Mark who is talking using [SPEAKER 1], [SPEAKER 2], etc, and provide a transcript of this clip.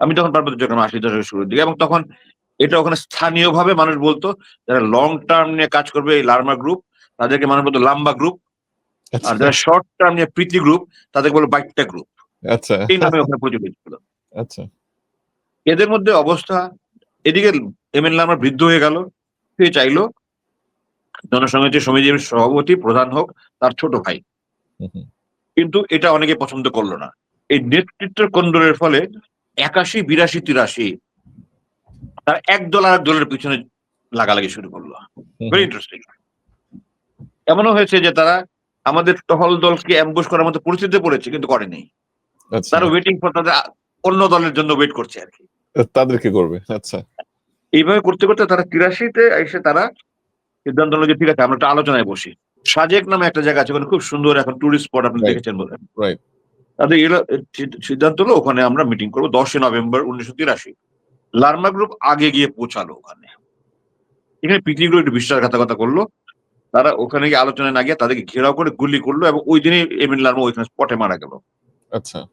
[SPEAKER 1] আমি তখন পার্বত্য চট্টগ্রাম আশি দশকের শুরুর দিকে এবং তখন এটা ওখানে স্থানীয়ভাবে মানুষ বলতো যারা লং টার্ম নিয়ে কাজ করবে এই লার্মা গ্রুপ তাদেরকে মানুষ বলতো লাম্বা গ্রুপ
[SPEAKER 2] আচ্ছা।
[SPEAKER 1] আর যারা শর্ট টার্ম নিয়ে প্রীতি গ্রুপ তাদেরকে বলতো বাইকটা গ্রুপ
[SPEAKER 2] আচ্ছা।
[SPEAKER 1] এই নামে ওখানে প্রচলিত ছিল।
[SPEAKER 2] আচ্ছা।
[SPEAKER 1] এদের মধ্যে অবস্থা এদিকে এম এন লার্মা বৃদ্ধ হয়ে গেল সে চাইলো জনসংহতি সমিতির সভাপতি প্রধান হোক তার ছোট ভাই। কিন্তু এটা অনেকে পছন্দ করল না। এই নেতৃত্বের কন্দরের ফলে একাশি বিরাশি তিরাশি। তার এক দল আর এক দলের পিছনে লাগালাগি শুরু করল। ভেরি ইন্টারেস্টিং এমনও হয়েছে যে তারা আমাদের টহল দলকে অ্যাম্বুশ করার মতো পরিস্থিতিতে পড়েছে কিন্তু করেনি।
[SPEAKER 2] আচ্ছা।
[SPEAKER 1] তারা ওয়েটিং ফর তাদের অন্য দলের জন্য ওয়েট করছে আর কি।
[SPEAKER 2] তাদেরকে করবে? আচ্ছা।
[SPEAKER 1] এইভাবে করতে করতে তারা তিরাশিতে এসে তারা সিদ্ধান্ত নিল যে ঠিক আছে আমরা একটা আলোচনায় বসি। সাজেক নামে একটা জায়গা আছে খুব সুন্দর এখন টুরিস্ট স্পট আপনি দেখেছেন বলেন
[SPEAKER 2] Right.
[SPEAKER 1] তাদের এলো- সিদ্ধান্ত হলো ওখানে আমরা মিটিং করব দশই নভেম্বর উনিশশো তিরাশি। লার্মা গ্রুপ আগে গিয়ে পৌঁছালো ওখানে। এখানে পিটিগুলো একটু বিশ্বাসঘাতকতা করল। তারা ওখানে গিয়ে আলোচনায় না গিয়ে তাদেরকে ঘেরাও করে গুলি করল এবং ওই দিনই এমিন লার্মা ওইখানে স্পটে মারা গেল।
[SPEAKER 2] আচ্ছা।